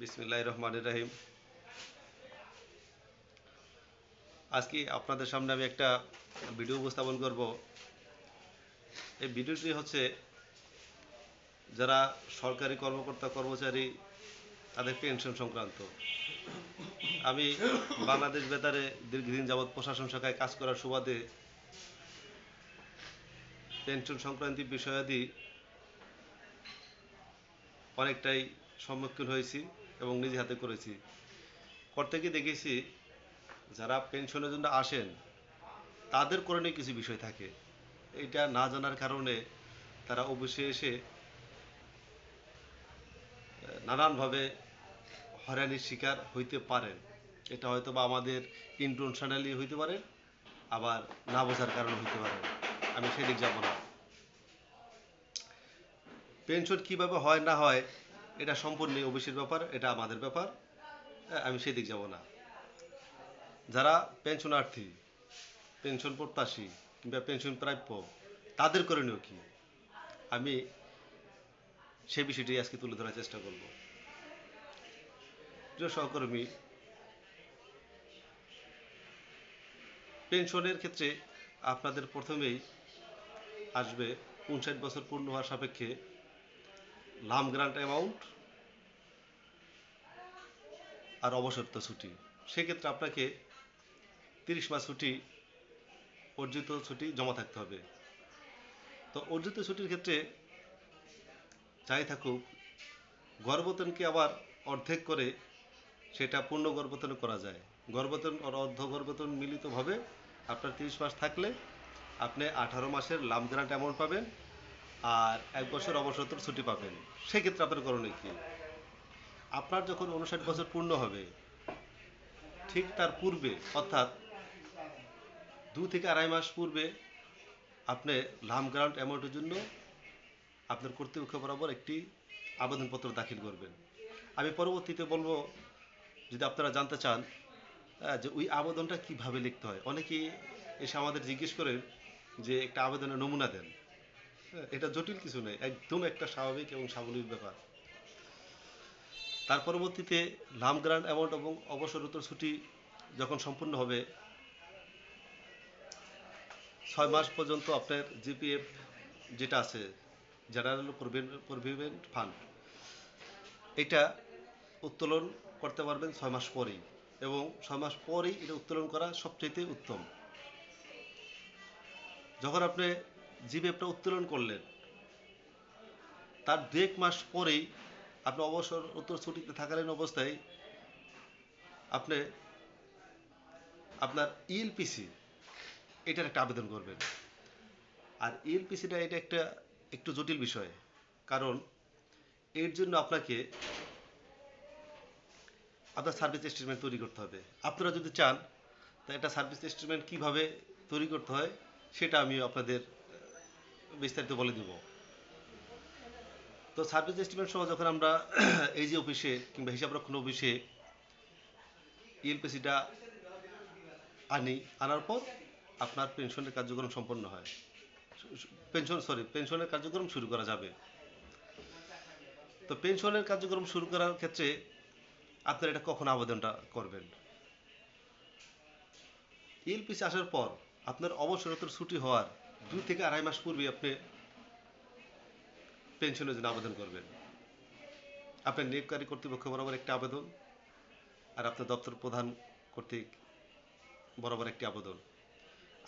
বিসমিল্লাহ রহমান রাহিম। আজকে আপনাদের সামনে আমি একটা ভিডিও উপস্থাপন করব। এই ভিডিওটি হচ্ছে যারা সরকারি কর্মকর্তা, কর্মচারী, তাদের পেনশন সংক্রান্ত। আমি বাংলাদেশ বেতারে দীর্ঘদিন যাবৎ প্রশাসন শাখায় কাজ করার সুবাদে পেনশন সংক্রান্তি বিষয়াদি অনেকটাই সম্মুখীন হয়েছি। এবং নিজে হাতে করেছি। করতে গিয়ে দেখেছি, যারা পেনশনের জন্য আসেন, তাদের করণীয় কিছু বিষয় থাকে। এটা না জানার কারণে তারা অবশ্যই এসে, নানানভাবে হয়রানির শিকার হইতে পারেন। এটা হয়তো বা আমাদের ইন্টেনশনালি হইতে পারে, আবার না বোঝার কারণে হইতে পারে। আমি সেদিক যাব না। পেনশন কীভাবে হয় না হয় এটা সম্পূর্ণ অফিসের ব্যাপার, এটা আমাদের ব্যাপার। আমি সেদিক যাব না। যারা পেনশনার্থী, পেনশন প্রত্যাশী কিংবা পেনশন প্রাপ্য, তাদের করণীয় কি? আমি সে বিষয়টি আজকে তুলে ধরার চেষ্টা করব। প্রিয় সহকর্মী, পেনশনের ক্ষেত্রে আপনাদের প্রথমেই আসবে উনষাট বছর পূর্ণ হওয়ার সাপেক্ষে লাম গ্রান্ট অ্যামাউন্ট আর অবসরত ছুটি। সেক্ষেত্রে আপনাকে তিরিশ মাস ছুটি, অর্জিত ছুটি জমা থাকতে হবে। তো অর্জিত ছুটির ক্ষেত্রে যাই থাকুক গর্ভবেতনকে আবার অর্ধেক করে সেটা পূর্ণ গর্ভবেতন করা যায়। গর্ভবেতন আর অর্ধ গর্ভবেতন মিলিতভাবে আপনার তিরিশ মাস থাকলে আপনি আঠারো মাসের লাম গ্রান্ট অ্যামাউন্ট পাবেন। আর এক বছর, অবসর ছুটি পাবেন। সেক্ষেত্রে আপনার করণীয় কি? আপনার যখন উনষাট বছর পূর্ণ হবে, ঠিক তার পূর্বে, অর্থাৎ দু থেকে আড়াই মাস পূর্বে আপনি লাম গ্রান্ট অ্যামাউন্টের জন্য আপনার কর্তৃপক্ষ বরাবর একটি আবেদনপত্র দাখিল করবেন। আমি পরবর্তীতে বলব, যদি আপনারা জানতে চান যে ওই আবেদনটা কীভাবে লিখতে হয়। অনেকেই এসে আমাদের জিজ্ঞেস করেন যে একটা আবেদনের নমুনা দেন। এটা জটিল কিছু নেই একদম একটা স্বাভাবিক এবং স্বাভাবিক ব্যাপার। তার পরবর্তীতে লাম গ্রান্ট অ্যামাউন্ট এবং অবসরোত্তর ছুটি যখন সম্পূর্ণ হবে, ছয় মাস পর্যন্ত আপনার জিপিএফ যেটা আছে জেনারেল প্রভিডেন্ট ফান্ড এটা উত্তোলন করতে পারবেন ছয় মাস পরেই এবং ছয় মাস পরেই এটা উত্তোলন করা সবচেয়ে উত্তম। যখন আপনি জিপিএফটা উত্তোলন করলেন। তার দু মাস পরেই আপনি অবসর উত্তর ছুটিতে থাকালীন অবস্থায় আপনি আপনার ইএলপিসি এটার একটা আবেদন করবেন। আর ইএলপিসিটা এটা একটা, একটু জটিল বিষয়। কারণ এর জন্য আপনাকে আপনার সার্ভিস স্টেটমেন্ট তৈরি করতে হবে। আপনারা যদি চান, তা এটা সার্ভিস স্টেটমেন্ট কীভাবে তৈরি করতে হয়, সেটা আমি আপনাদের বিস্তারিত বলে দেব। তো সার্ভিস এস্টিমেট সহ যখন আমরা এই যে অফিসে কিংবা হিসাব রক্ষণ অফিসে ইএলপিসিটা আনি, আনার পর আপনার পেনশনের কার্যক্রম সম্পন্ন হয়। পেনশন সরি পেনশনের কার্যক্রম শুরু করা যাবে। তো পেনশনের কার্যক্রম শুরু করার ক্ষেত্রে আপনার এটা কখন আবেদনটা করবেন? ইএলপিসি আসার পর আপনার অবসরোত্তর ছুটি হওয়ার দুই থেকে আড়াই মাস পূর্বে আপনি পেনশনের জন্য আবেদন করবেন। আপনার নিয়োগকারী কর্তৃপক্ষ বরাবর একটি আবেদন আর আপনার দপ্তর প্রধান কর্তৃক বরাবর একটি আবেদন।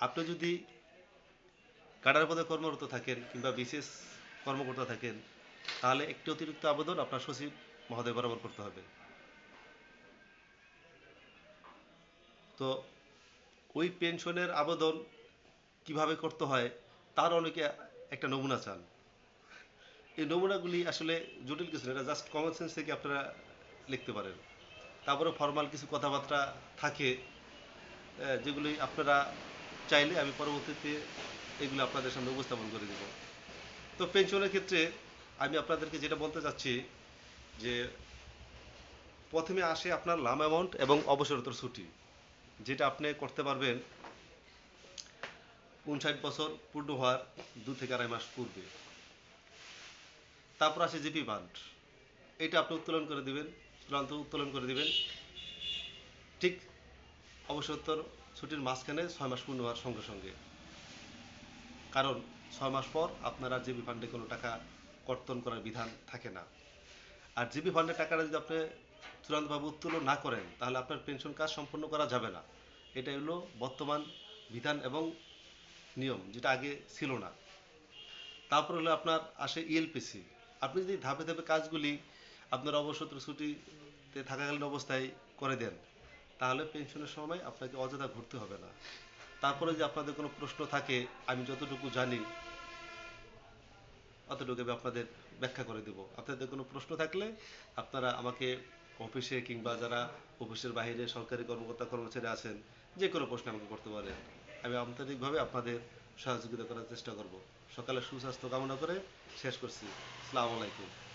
আপনি যদি কাডার পদে কর্মরত থাকেন কিংবা বিশেষ কর্মকর্তা থাকেন, তাহলে একটি অতিরিক্ত আবেদন আপনার সচিব মহোদয় বরাবর করতে হবে। তো ওই পেনশনের আবেদন কীভাবে করতে হয়, তার অনেকে একটা নমুনা চান। এই নমুনাগুলি আসলে জটিল কিছু না, এটা জাস্ট কমন সেন্স থেকে আপনারা লিখতে পারেন। তারপরে ফর্মাল কিছু কথাবার্তা থাকে যেগুলি আপনারা চাইলে আমি পরবর্তীতে এগুলো আপনাদের সামনে উপস্থাপন করে দেব। তো পেনশনের ক্ষেত্রে আমি আপনাদেরকে যেটা বলতে চাচ্ছি যে, প্রথমে আসে আপনার লাম অ্যামাউন্ট এবং অবসরোত্তর ছুটি, যেটা আপনি করতে পারবেন উনষাট বছর পূর্ণ হওয়ার দু থেকে আড়াই মাস পূর্বে। তারপর আসে জিপি ফান্ড এটা আপনি উত্তোলন করে দিবেন, চূড়ান্ত উত্তোলন করে দিবেন। ঠিক অবসরোত্তর ছুটির মাঝখানে ছয় মাস পূর্ণ হওয়ার সঙ্গে সঙ্গে। কারণ ছয় মাস পর আপনার জিবি ফান্ডে কোনো টাকা কর্তন করার বিধান থাকে না। আর জিবি ফান্ডের টাকাটা যদি আপনি চূড়ান্তভাবে উত্তোলন না করেন, তাহলে আপনার পেনশন কাজ সম্পন্ন করা যাবে না। এটাই হলো বর্তমান বিধান এবং নিয়ম, যেটা আগে ছিল না। তারপর হলো আপনার আসে ইএলপিসি আপনি যদি ধাপে ধাপে কাজগুলি আপনার অবসর ছুটিতে থাকাকালীন অবস্থায় করে দেন, তাহলে পেনশনের সময় আপনাকে অযথা ঘুরতে হবে না। তারপরে যে আপনাদের কোনো প্রশ্ন থাকে, আমি যতটুকু জানি অতটুকু আমি আপনাদের ব্যাখ্যা করে দেব। আপনাদের কোনো প্রশ্ন থাকলে আপনারা আমাকে অফিসে কিংবা যারা অফিসের বাইরে সরকারি কর্মকর্তা কর্মচারী আছেন, যে কোনো প্রশ্ন আমাকে করতে পারেন। আমি আন্তরিকভাবে আপনাদের সহযোগিতা করার চেষ্টা করব। সকালে সুস্বাস্থ্য কামনা করে শেষ করছি। আসসালামু আলাইকুম।